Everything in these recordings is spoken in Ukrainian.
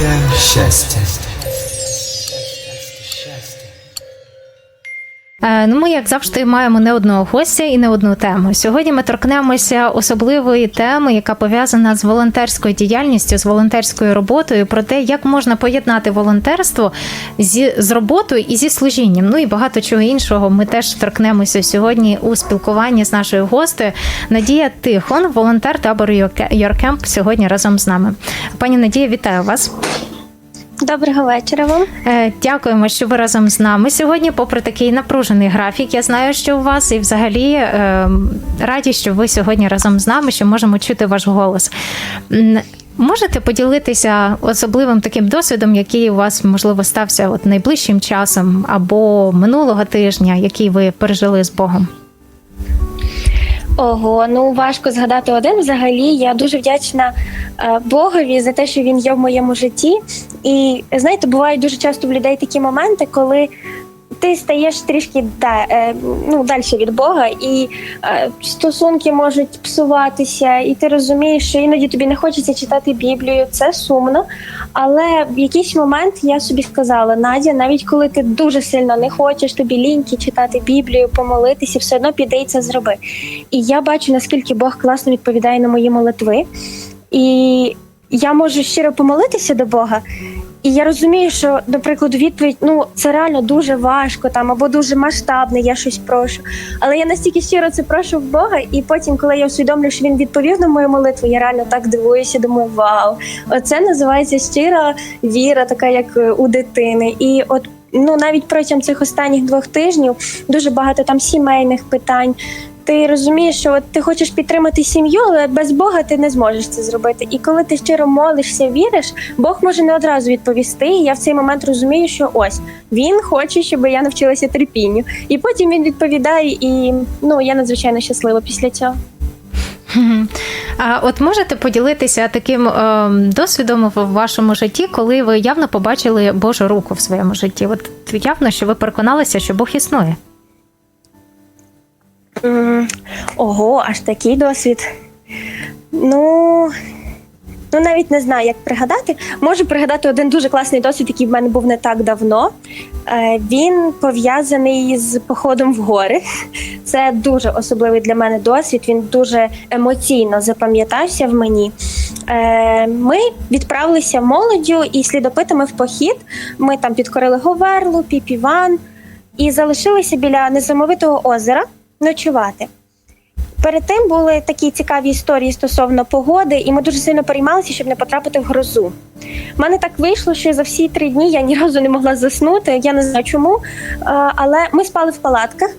Хвиля Ну, ми, як завжди, маємо не одного гостя і не одну тему. Сьогодні ми торкнемося особливої теми, яка пов'язана з волонтерською діяльністю, з волонтерською роботою, про те, як можна поєднати волонтерство зі з роботою і зі служінням. Ну і багато чого іншого. Ми теж торкнемося сьогодні у спілкуванні з нашою гостею. Надія Тихон, волонтер табору Йоркемп, сьогодні разом з нами. Пані Надія, вітаю вас. Доброго вечора вам. Е, Дякуємо, що ви разом з нами сьогодні. Попри такий напружений графік, я знаю, що у вас, і взагалі е, раді, що ви сьогодні разом з нами, що можемо чути ваш голос. Можете поділитися особливим таким досвідом, який у вас можливо стався от найближчим часом або минулого тижня, який ви пережили з Богом? Ого, ну важко згадати один. Взагалі, я дуже вдячна е, Богові за те, що він є в моєму житті. І знаєте, бувають дуже часто в людей такі моменти, коли ти стаєш трішки да, е, ну, далі від Бога, і е, стосунки можуть псуватися, і ти розумієш, що іноді тобі не хочеться читати Біблію, це сумно. Але в якийсь момент я собі сказала: Надя, навіть коли ти дуже сильно не хочеш, тобі ліньки читати Біблію, помолитися, все одно піди і це зроби. І я бачу, наскільки Бог класно відповідає на мої молитви. І я можу щиро помолитися до Бога. І я розумію, що, до прикладу, відповідь ну це реально дуже важко там або дуже масштабне, я щось прошу. Але я настільки щиро це прошу в Бога, і потім, коли я усвідомлю, що він відповів на мою молитву, я реально так дивуюся, думаю, вау, оце називається щира віра, така як е, у дитини. І от ну навіть протягом цих останніх двох тижнів дуже багато там сімейних питань. Ти розумієш, що от ти хочеш підтримати сім'ю, але без Бога ти не зможеш це зробити. І коли ти щиро молишся, віриш, Бог може не одразу відповісти. І я в цей момент розумію, що ось він хоче, щоб я навчилася терпінню. І потім він відповідає, і ну я надзвичайно щаслива після цього. А от можете поділитися таким е, досвідом в вашому житті, коли ви явно побачили Божу руку в своєму житті? От явно, що ви переконалися, що Бог існує. Ого, аж такий досвід. Ну. Ну, навіть не знаю, як пригадати. Можу пригадати один дуже класний досвід, який в мене був не так давно. Е, Він пов'язаний з походом в гори. Це дуже особливий для мене досвід. Він дуже емоційно запам'ятався в мені. Е, Ми відправилися молоддю і слідопитами в похід. Ми там підкорили Говерлу, Піпіван і залишилися біля незамовитого озера ночувати. Перед тим були такі цікаві історії стосовно погоди, і ми дуже сильно переймалися, щоб не потрапити в грозу. У мене так вийшло, що за всі три дні я ні разу не могла заснути. Я не знаю чому. Але ми спали в палатках,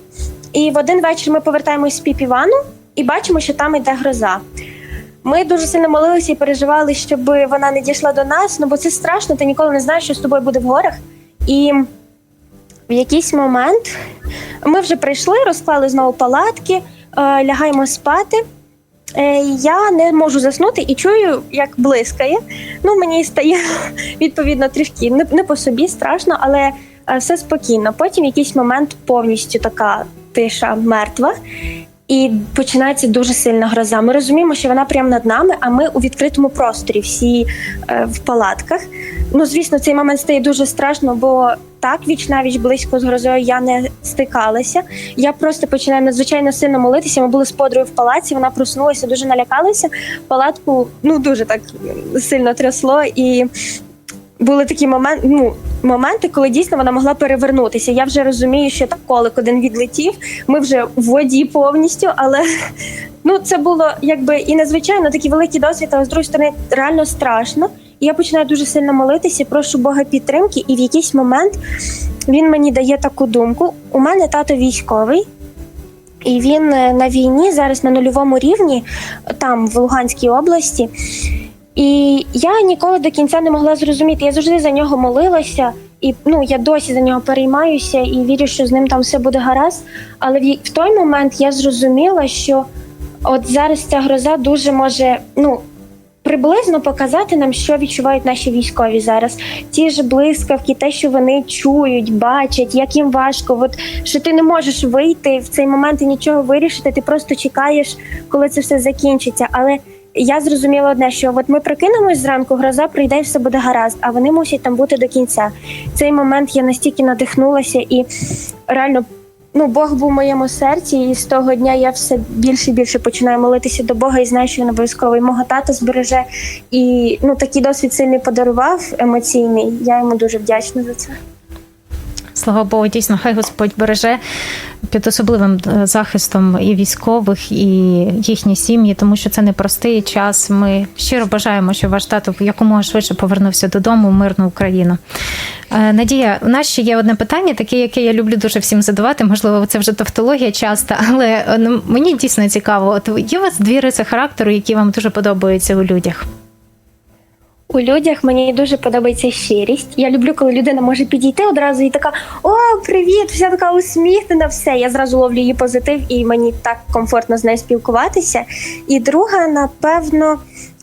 і в один вечір ми повертаємось з піпівану і бачимо, що там йде гроза. Ми дуже сильно молилися і переживали, щоб вона не дійшла до нас. Ну бо це страшно, ти ніколи не знаєш, що з тобою буде в горах. І в якийсь момент ми вже прийшли, розклали знову палатки, е, лягаємо спати. Е, я не можу заснути і чую, як блискає. Ну, мені стає відповідно трішки не, по собі страшно, але е, все спокійно. Потім якийсь момент повністю така тиша мертва. І починається дуже сильна гроза. Ми розуміємо, що вона прямо над нами, а ми у відкритому просторі, всі е, в палатках. Ну, звісно, цей момент стає дуже страшно, бо так віч навіч близько з грозою я не стикалася. Я просто починаю надзвичайно сильно молитися. Ми були з подругою в палаці. Вона проснулася, дуже налякалася. Палатку ну дуже так сильно трясло і. Були такі моменти, ну, моменти, коли дійсно вона могла перевернутися. Я вже розумію, що так колик один відлетів. Ми вже в воді повністю, але ну це було якби і незвичайно такий великий досвід, але з другої сторони реально страшно. І я починаю дуже сильно молитися, прошу Бога підтримки, і в якийсь момент він мені дає таку думку: у мене тато військовий. І він е, на війні зараз на нульовому рівні, там в Луганській області. І я ніколи до кінця не могла зрозуміти. Я завжди за нього молилася, і ну я досі за нього переймаюся і вірю, що з ним там все буде гаразд. Але в, в той момент я зрозуміла, що от зараз ця гроза дуже може ну приблизно показати нам, що відчувають наші військові зараз. Ті ж блискавки, те, що вони чують, бачать, як їм важко. От що ти не можеш вийти в цей момент і нічого вирішити. Ти просто чекаєш, коли це все закінчиться. Але я зрозуміла одне, що от ми прокинемось зранку, гроза прийде і все буде гаразд, а вони мусять там бути до кінця. Цей момент я настільки надихнулася і реально. Ну, Бог був в моєму серці, і з того дня я все більше і більше починаю молитися до Бога і знаю, що він обов'язково і мого тата збереже. І ну такий досвід сильний подарував емоційний. Я йому дуже вдячна за це. Слава Богу, дійсно, хай Господь береже під особливим е, захистом і військових, і їхні сім'ї, тому що це непростий час. Ми щиро бажаємо, щоб ваш тато якомога швидше повернувся додому в мирну Україну. Е, Надія, у нас ще є одне питання, таке, яке я люблю дуже всім задавати. Можливо, це вже тавтологія часто, але е, ну, мені дійсно цікаво. От є у вас дві риси характеру, які вам дуже подобаються у людях. У людях мені дуже подобається щирість. Я люблю, коли людина може підійти одразу і така: О, привіт! Вся така усміхнена, все. Я зразу ловлю її позитив, і мені так комфортно з нею спілкуватися. І друга, напевно,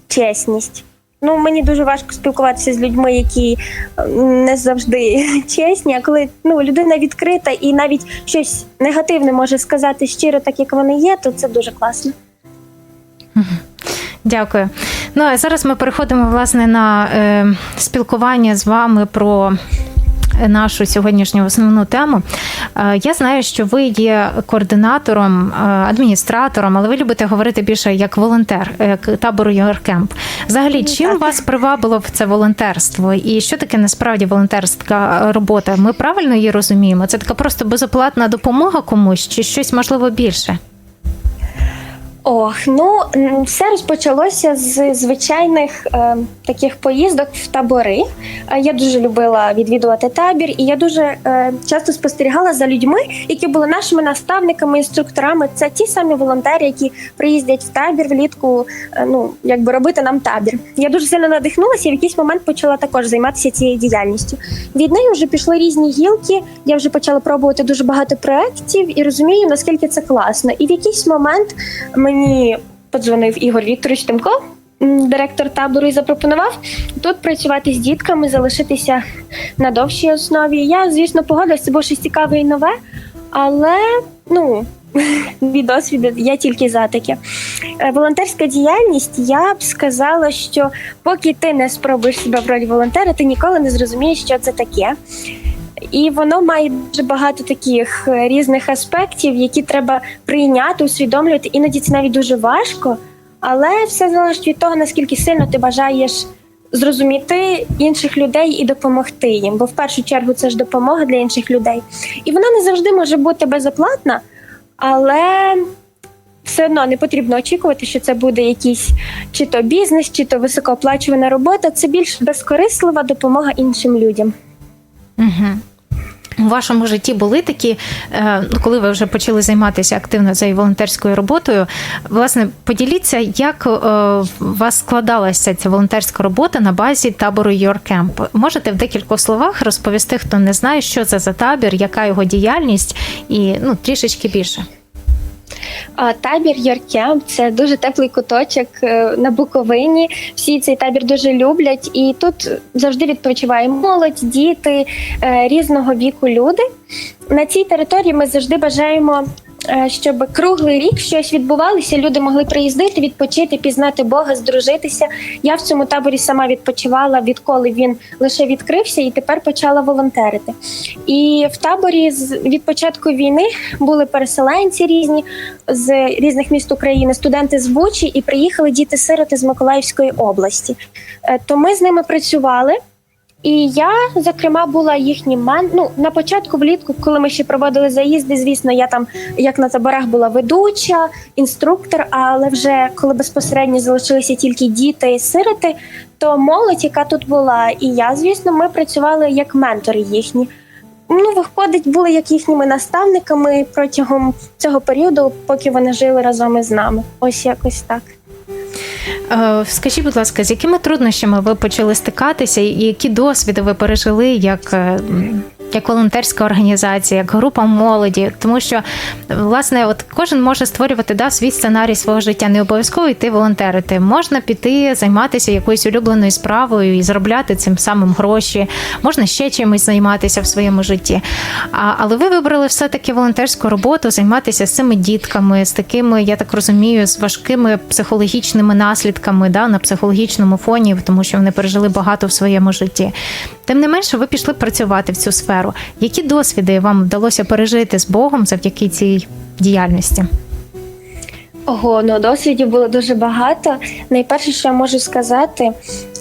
чесність. Ну, мені дуже важко спілкуватися з людьми, які не завжди чесні. А коли ну, людина відкрита і навіть щось негативне може сказати щиро, так як вони є, то це дуже класно. Дякую. Ну а зараз ми переходимо власне на е, спілкування з вами про. Нашу сьогоднішню основну тему. Е, Я знаю, що ви є координатором, е, адміністратором, але ви любите говорити більше як волонтер е, к- табору Йоркемп. Взагалі, чим так. вас привабило в це волонтерство? І що таке насправді волонтерська робота? Ми правильно її розуміємо? Це така просто безоплатна допомога комусь, чи щось можливо більше? Ох, ну все розпочалося з звичайних е, таких поїздок в табори. Е, Я дуже любила відвідувати табір, і я дуже е, часто спостерігала за людьми, які були нашими наставниками, інструкторами. Це ті самі волонтери, які приїздять в табір влітку, е, ну якби робити нам табір. Я дуже сильно надихнулася і в якийсь момент почала також займатися цією діяльністю. Від неї вже пішли різні гілки. Я вже почала пробувати дуже багато проєктів і розумію, наскільки це класно. І в якийсь момент мені подзвонив Ігор Вікторович Тимко, директор табору, і запропонував тут працювати з дітками, залишитися на довшій основі. Я, звісно, погодилася, це було щось цікаве і нове, але ну. Від досвіду я тільки за таке. Е, Волонтерська діяльність, я б сказала, що поки ти не спробуєш себе в ролі волонтера, ти ніколи не зрозумієш, що це таке. І воно має дуже багато таких е, різних аспектів, які треба прийняти, усвідомлювати. Іноді це навіть дуже важко, але все залежить від того, наскільки сильно ти бажаєш зрозуміти інших людей і допомогти їм. Бо в першу чергу це ж допомога для інших людей. І вона не завжди може бути безоплатна, але все одно не потрібно очікувати, що це буде якийсь чи то бізнес, чи то високооплачувана робота. Це більш безкорислива допомога іншим людям. Угу. У вашому житті були такі, е, ну, коли ви вже почали займатися активно цією волонтерською роботою. Власне, поділіться, як е, у вас складалася ця волонтерська робота на базі табору Camp. Можете в декількох словах розповісти, хто не знає, що це за табір, яка його діяльність, і ну трішечки більше. Табір Яркемп це дуже теплий куточок е, на Буковині. Всі цей табір дуже люблять, і тут завжди відпочиває молодь, діти е, різного віку люди. На цій території ми завжди бажаємо. Е, Щоб круглий рік щось відбувалося, люди могли приїздити, відпочити, пізнати Бога, здружитися. Я в цьому таборі сама відпочивала, відколи він лише відкрився, і тепер почала волонтерити. І в таборі з від початку війни були переселенці різні з різних міст України, студенти з Бучі, і приїхали діти-сироти з Миколаївської області. Е, То ми з ними працювали. І я, зокрема, була їхнім мен... Ну, на початку влітку, коли ми ще проводили заїзди, звісно, я там, як на таборах, була ведуча, інструктор. Але вже коли безпосередньо залишилися тільки діти і сироти, то молодь, яка тут була, і я, звісно, ми працювали як ментори їхні. Ну, виходить, були як їхніми наставниками протягом цього періоду, поки вони жили разом із нами. Ось якось так. Е, Скажіть, будь ласка, з якими труднощами ви почали стикатися, і які досвіди ви пережили як е, як волонтерська організація, як група молоді, тому що власне, от кожен може створювати да, свій сценарій свого життя. Не обов'язково йти волонтерити. Можна піти займатися якоюсь улюбленою справою і заробляти цим самим гроші. Можна ще чимось займатися в своєму житті. А, але ви вибрали все-таки волонтерську роботу, займатися з цими дітками, з такими, я так розумію, з важкими психологічними наслідками да, на психологічному фоні, тому що вони пережили багато в своєму житті. Тим не менше, ви пішли працювати в цю сферу. Які досвіди вам вдалося пережити з Богом завдяки цій діяльності? Ого, ну досвідів було дуже багато. Найперше, що я можу сказати,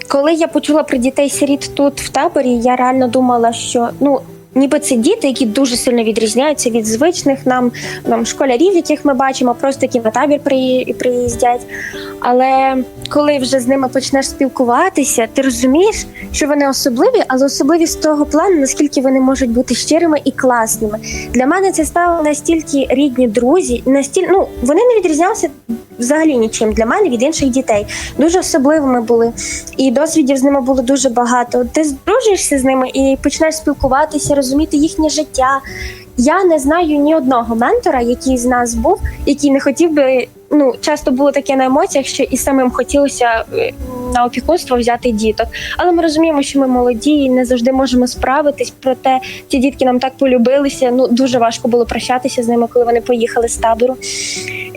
коли я почула про дітей сиріт тут в таборі, я реально думала, що ну. Ніби це діти, які дуже сильно відрізняються від звичних нам, нам школярів, яких ми бачимо, просто які на табір приїздять. Але коли вже з ними почнеш спілкуватися, ти розумієш, що вони особливі, але особливі з того плану, наскільки вони можуть бути щирими і класними. Для мене це стало настільки рідні друзі, настільки ну вони не відрізнялися взагалі нічим для мене від інших дітей. Дуже особливими були, і досвідів з ними було дуже багато. Ти здружуєшся з ними і починаєш спілкуватися, розуміти їхнє життя. Я не знаю ні одного ментора, який з нас був, який не хотів би. Ну, часто було таке на емоціях, що і самим хотілося е, на опікунство взяти діток. Але ми розуміємо, що ми молоді і не завжди можемо справитись. Проте ці дітки нам так полюбилися. Ну дуже важко було прощатися з ними, коли вони поїхали з табору.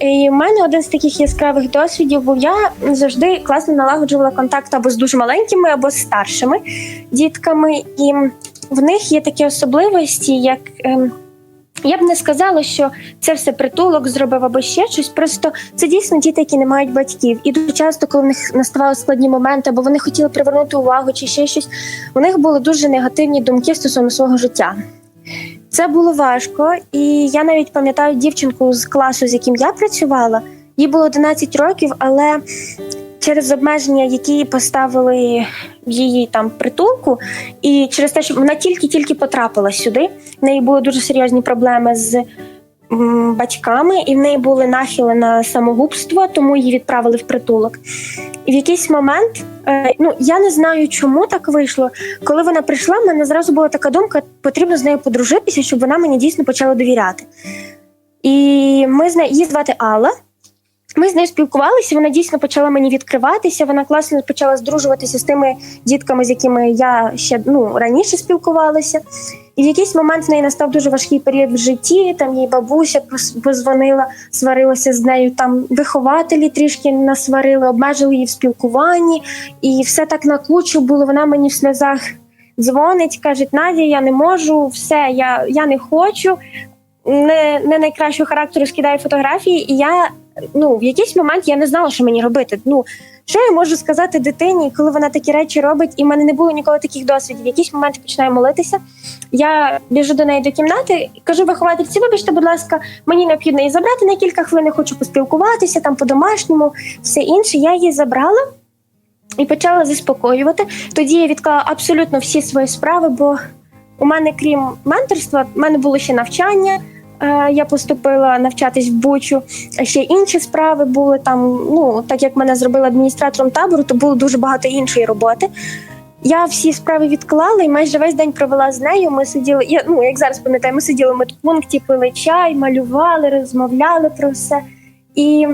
І в мене один з таких яскравих досвідів був я завжди класно налагоджувала контакт або з дуже маленькими, або з старшими дітками. І в них є такі особливості, як. ем, я б не сказала, що це все притулок зробив або ще щось. Просто це дійсно діти, які не мають батьків. І дуже часто, коли в них наставали складні моменти, або вони хотіли привернути увагу чи ще щось, у них були дуже негативні думки стосовно свого життя. Це було важко, і я навіть пам'ятаю дівчинку з класу, з яким я працювала. Їй було 11 років, але через обмеження, які поставили в її там притулку, і через те, що вона тільки-тільки потрапила сюди, в неї були дуже серйозні проблеми з м, батьками, і в неї були нахили на самогубство, тому її відправили в притулок. І в якийсь момент, е, ну я не знаю, чому так вийшло. Коли вона прийшла, в мене зразу була така думка: потрібно з нею подружитися, щоб вона мені дійсно почала довіряти. І ми з нею її звати Алла. Ми з нею спілкувалися, вона дійсно почала мені відкриватися. Вона класно почала здружуватися з тими дітками, з якими я ще ну раніше спілкувалася. І в якийсь момент в неї настав дуже важкий період в житті. Там їй бабуся позвонила, сварилася з нею. Там вихователі трішки насварили, обмежили її в спілкуванні, і все так на кучу було. Вона мені в сльозах дзвонить, каже: Надя, я не можу, все, я, я не хочу. Не, не найкращого характеру скидаю фотографії, і я ну в якийсь момент я не знала, що мені робити. Ну що я можу сказати дитині, коли вона такі речі робить, і в мене не було ніколи таких досвідів. В якийсь момент починаю молитися. Я біжу до неї до кімнати і кажу виховательці, вибачте, будь ласка, мені необхідно її забрати на кілька хвилин, я хочу поспілкуватися там по-домашньому, все інше. Я її забрала і почала заспокоювати. Тоді я відклала абсолютно всі свої справи, бо у мене, крім менторства, в мене було ще навчання. Е, Я поступила навчатись в Бучу. Ще інші справи були там. Ну так як мене зробили адміністратором табору, то було дуже багато іншої роботи. Я всі справи відклала і майже весь день провела з нею. Ми сиділи. Я ну як зараз пам'ятаю, ми сиділи в медпункті, пили чай, малювали, розмовляли про все. І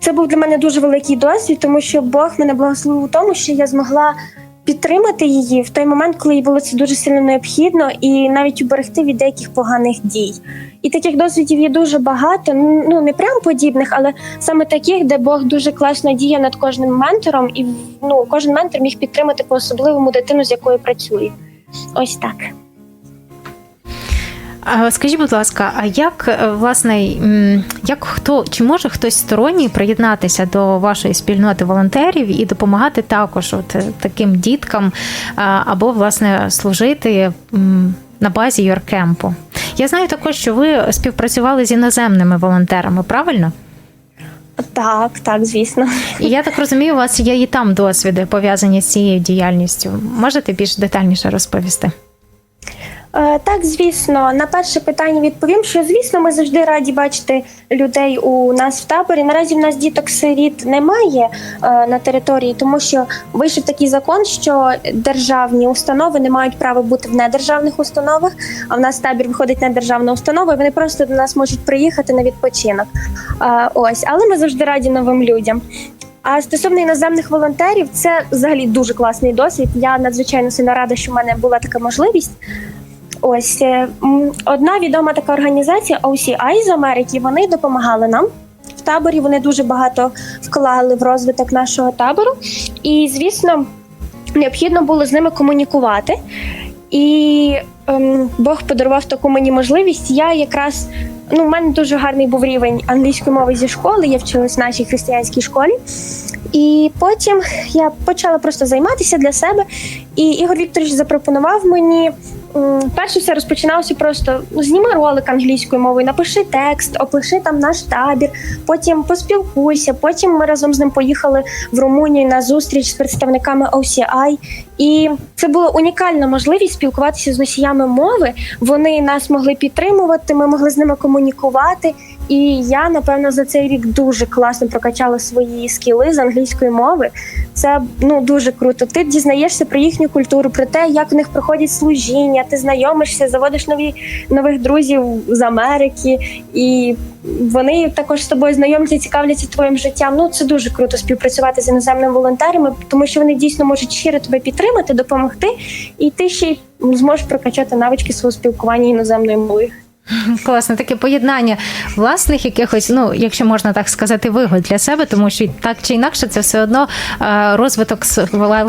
це був для мене дуже великий досвід, тому що Бог мене благословив у тому, що я змогла підтримати її в той момент, коли їй було це дуже сильно необхідно, і навіть уберегти від деяких поганих дій. І таких досвідів є дуже багато. Ну не прям подібних, але саме таких, де Бог дуже класно діє над кожним ментором, і ну кожен ментор міг підтримати по особливому дитину, з якою працює. Ось так. А Скажіть, будь ласка, а як е, власне, як хто чи може хтось сторонній приєднатися до вашої спільноти волонтерів і допомагати також от е, таким діткам або власне служити на базі Юркемпу? Я знаю також, що ви співпрацювали з іноземними волонтерами, правильно? Так, так, звісно. І я так розумію, у вас є і там досвіди пов'язані з цією діяльністю. Можете більш детальніше розповісти? Е, Так, звісно, на перше питання відповім, що звісно, ми завжди раді бачити людей у нас в таборі. Наразі в нас діток сиріт немає е, на території, тому що вийшов такий закон, що державні установи не мають права бути в недержавних установах. А в нас табір виходить недержавна установа, і вони просто до нас можуть приїхати на відпочинок. Е, Ось, але ми завжди раді новим людям. А стосовно іноземних волонтерів, це взагалі дуже класний досвід. Я надзвичайно сильно рада, що в мене була така можливість. Ось е, одна відома така організація OCI з Америки. Вони допомагали нам в таборі. Вони дуже багато вклали в розвиток нашого табору. І, звісно, необхідно було з ними комунікувати. І ем, Бог подарував таку мені можливість. Я якраз ну, в мене дуже гарний був рівень англійської мови зі школи. Я вчилась в нашій християнській школі. І потім я почала просто займатися для себе. І Ігор Вікторович запропонував мені. Перше все розпочиналося просто ну, зніми ролик англійською мовою, напиши текст, опиши там наш табір, потім поспілкуйся. Потім ми разом з ним поїхали в Румунію на зустріч з представниками OCI. І це була унікальна можливість спілкуватися з носіями мови. Вони нас могли підтримувати, ми могли з ними комунікувати. І я напевно за цей рік дуже класно прокачала свої скіли з англійської мови. Це ну дуже круто. Ти дізнаєшся про їхню культуру, про те, як в них проходять служіння. Ти знайомишся, заводиш нові нових друзів з Америки, і вони також з тобою знайомляться, цікавляться твоїм життям. Ну це дуже круто співпрацювати з іноземними волонтерами, тому що вони дійсно можуть щиро тебе підтримати, допомогти, і ти ще й зможеш прокачати навички свого спілкування іноземною мовою. Класне таке поєднання власних якихось, ну якщо можна так сказати, вигод для себе, тому що так чи інакше це все одно розвиток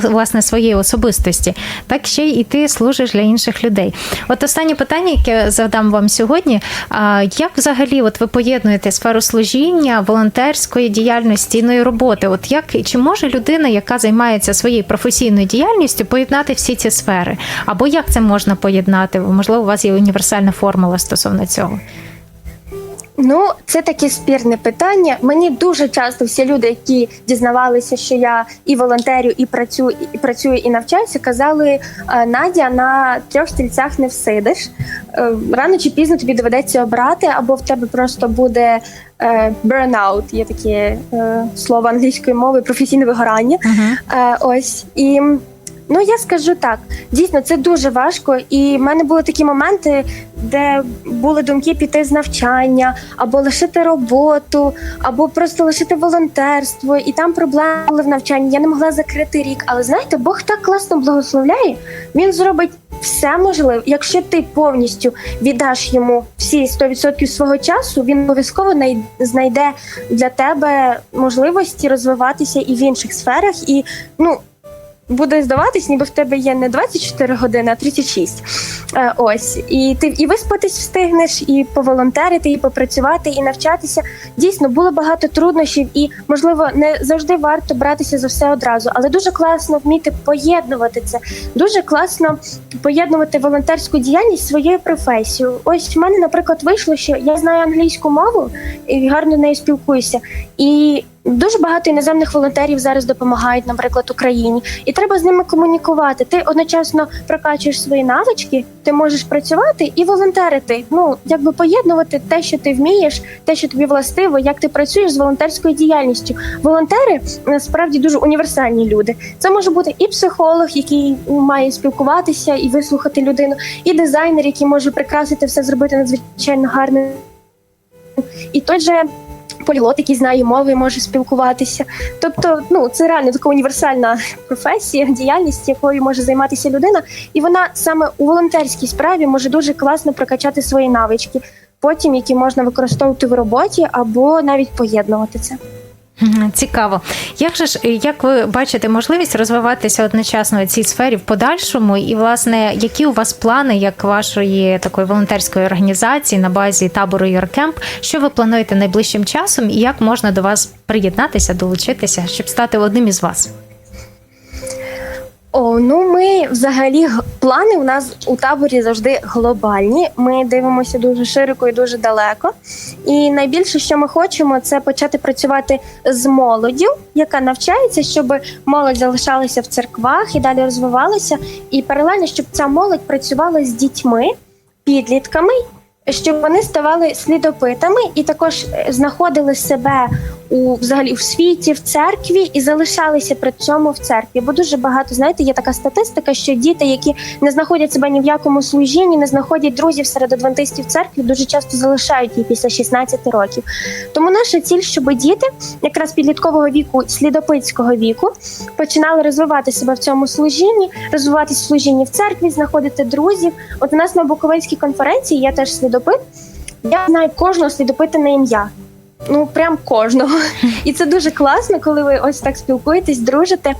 власне своєї особистості. Так ще й і ти служиш для інших людей. От останнє питання, яке задам вам сьогодні: як взагалі от ви поєднуєте сферу служіння, волонтерської діяльності ну, і роботи? От як чи може людина, яка займається своєю професійною діяльністю, поєднати всі ці сфери? Або як це можна поєднати? Можливо, у вас є універсальна формула стосовно цього. Ну, це таке спірне питання. Мені дуже часто всі люди, які дізнавалися, що я і волонтерю, і працюю, і працюю, і навчаюся, казали: «Е, Надя, на трьох стільцях не всидиш. Е, Рано чи пізно тобі доведеться обрати, або в тебе просто буде е, burnout, є таке слово англійської мови, професійне вигорання. Угу. Е, ось і. Ну, я скажу так, дійсно, це дуже важко, і в мене були такі моменти, де були думки піти з навчання, або лишити роботу, або просто лишити волонтерство, і там проблеми були в навчанні. Я не могла закрити рік. Але знаєте, Бог так класно благословляє, він зробить все можливе. Якщо ти повністю віддаш йому всі 100% свого часу, він обов'язково знайде для тебе можливості розвиватися і в інших сферах. І ну буде здаватись, ніби в тебе є не 24 години, а 36. Е, ось. І ти і виспатись встигнеш, і поволонтерити, і попрацювати, і навчатися. Дійсно, було багато труднощів, і, можливо, не завжди варто братися за все одразу, але дуже класно вміти поєднувати це. Дуже класно поєднувати волонтерську діяльність своєю професією. Ось в мене, наприклад, вийшло, що я знаю англійську мову і гарно нею спілкуюся. І Дуже багато іноземних волонтерів зараз допомагають, наприклад, Україні, і треба з ними комунікувати. Ти одночасно прокачуєш свої навички, ти можеш працювати і волонтерити. Ну якби поєднувати те, що ти вмієш, те, що тобі властиво, як ти працюєш з волонтерською діяльністю. Волонтери насправді дуже універсальні люди. Це може бути і психолог, який має спілкуватися і вислухати людину, і дизайнер, який може прикрасити все, зробити надзвичайно гарним. І той же поліглот, який знає мови, може спілкуватися. Тобто, ну це реально така універсальна професія, діяльність, якою може займатися людина, і вона саме у волонтерській справі може дуже класно прокачати свої навички, потім які можна використовувати в роботі або навіть поєднувати це. Цікаво. Як же ж як ви бачите можливість розвиватися одночасно у цій сфері в подальшому? І власне, які у вас плани як вашої такої волонтерської організації на базі табору Юркемп? Що ви плануєте найближчим часом, і як можна до вас приєднатися, долучитися, щоб стати одним із вас? О, ну ми взагалі плани у нас у таборі завжди глобальні. Ми дивимося дуже широко і дуже далеко. І найбільше, що ми хочемо, це почати працювати з молоддю, яка навчається, щоб молодь залишалася в церквах і далі розвивалася. І паралельно, щоб ця молодь працювала з дітьми, підлітками, щоб вони ставали слідопитами і також е, знаходили себе у взагалі в світі, в церкві і залишалися при цьому в церкві. Бо дуже багато знаєте, є така статистика, що діти, які не знаходять себе ні в якому служінні, не знаходять друзів серед адвентистів церкві, дуже часто залишають її після 16 років. Тому наша ціль, щоб діти якраз підліткового віку, слідопитського віку, починали розвивати себе в цьому служінні, розвиватися в служінні в церкві, знаходити друзів. От у нас на Буковинській конференції я теж слідопит. Я знаю кожного слідопита на ім'я. Ну, прям кожного. І це дуже класно, коли ви ось так спілкуєтесь, дружите.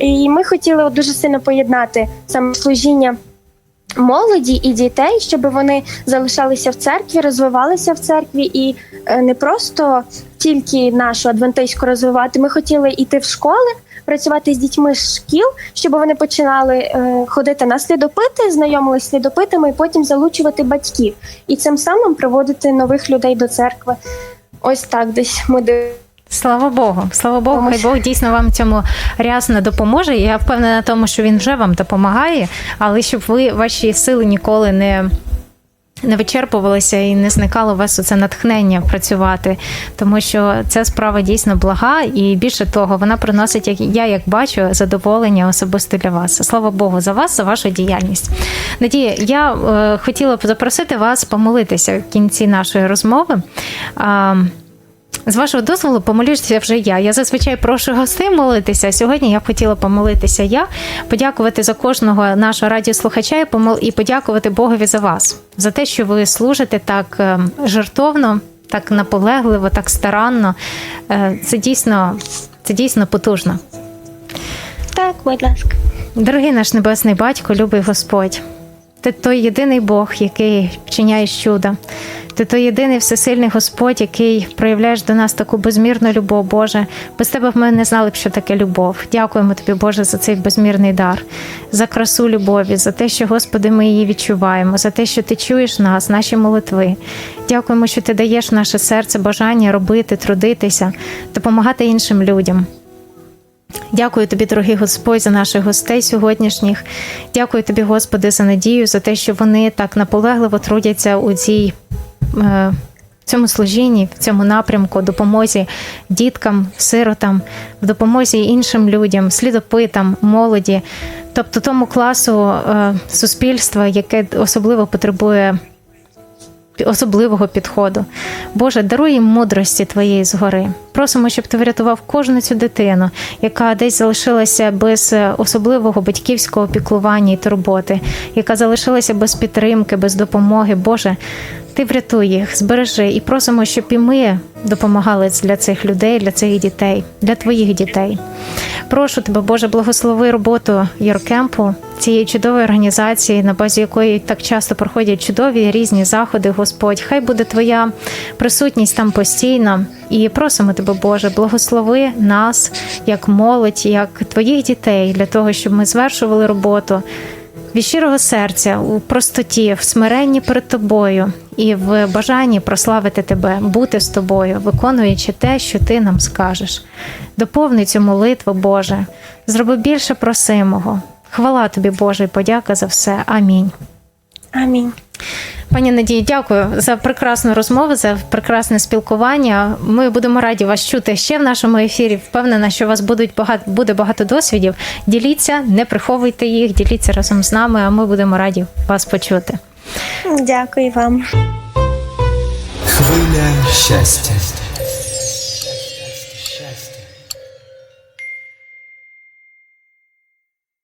І ми хотіли дуже сильно поєднати саме служіння молоді і дітей, щоб вони залишалися в церкві, розвивалися в церкві і е, не просто тільки нашу адвентистську розвивати. Ми хотіли йти в школи. Працювати з дітьми з шкіл, щоб вони починали е, ходити на слідопити, знайомилися слідопитами і потім залучувати батьків, і цим самим приводити нових людей до церкви. Ось так десь ми до Слава Богу, слава Богу, хай Бог дійсно вам в цьому рясно допоможе. Я впевнена в тому, що він вже вам допомагає, але щоб ви ваші сили ніколи не. Не вичерпувалися і не зникало у вас це натхнення працювати, тому що ця справа дійсно блага, і більше того, вона приносить, як я як бачу, задоволення особисто для вас. Слава Богу, за вас, за вашу діяльність. Надія, я е, хотіла б запросити вас помолитися в кінці нашої розмови. А, з вашого дозволу помолюся вже я. Я зазвичай прошу гостей молитися. Сьогодні я б хотіла помолитися я, подякувати за кожного нашого радіослухача і помол- і подякувати Богові за вас, за те, що ви служите так е, жертовно, так наполегливо, так старанно. Е, Це дійсно, це дійсно потужно. Так, будь ласка. Дорогий наш небесний батько, любий Господь, ти той єдиний Бог, який вчиняє чуда. Ти той єдиний всесильний Господь, який проявляєш до нас таку безмірну любов, Боже. Без тебе ми не знали б, що таке любов. Дякуємо тобі, Боже, за цей безмірний дар, за красу любові, за те, що, Господи, ми її відчуваємо, за те, що ти чуєш нас, наші молитви. Дякуємо, що ти даєш наше серце бажання робити, трудитися, допомагати іншим людям. Дякую тобі, дорогий Господь, за наших гостей сьогоднішніх. Дякую тобі, Господи, за надію, за те, що вони так наполегливо трудяться у цій. Е, в цьому служінні, в цьому напрямку, допомозі діткам, сиротам, в допомозі іншим людям, слідопитам, молоді, тобто тому класу е, суспільства, яке особливо потребує особливого підходу. Боже, даруй їм мудрості твоєї згори. Просимо, щоб ти врятував кожну цю дитину, яка десь залишилася без е, особливого батьківського піклування і турботи, яка залишилася без підтримки, без допомоги. Боже, ти врятуй їх, збережи і просимо, щоб і ми допомагали для цих людей, для цих дітей, для твоїх дітей. Прошу тебе, Боже, благослови роботу Єркемпу, цієї чудової організації, на базі якої так часто проходять чудові різні заходи, Господь. Хай буде твоя присутність там постійно. І просимо тебе, Боже, благослови нас як молодь, як твоїх дітей, для того, щоб ми звершували роботу від щирого серця, у простоті, в смиренні перед тобою і в бажанні прославити тебе, бути з тобою, виконуючи те, що ти нам скажеш. Доповни цю молитву, Боже, зроби більше просимого. Хвала тобі, Боже, і подяка за все. Амінь. Амінь. Пані Надії, дякую за прекрасну розмову, за прекрасне спілкування. Ми будемо раді вас чути ще в нашому ефірі. Впевнена, що у вас будуть багато буде багато досвідів. Діліться, не приховуйте їх, діліться разом з нами. А ми будемо раді вас почути. Дякую вам. Хвиля щастя.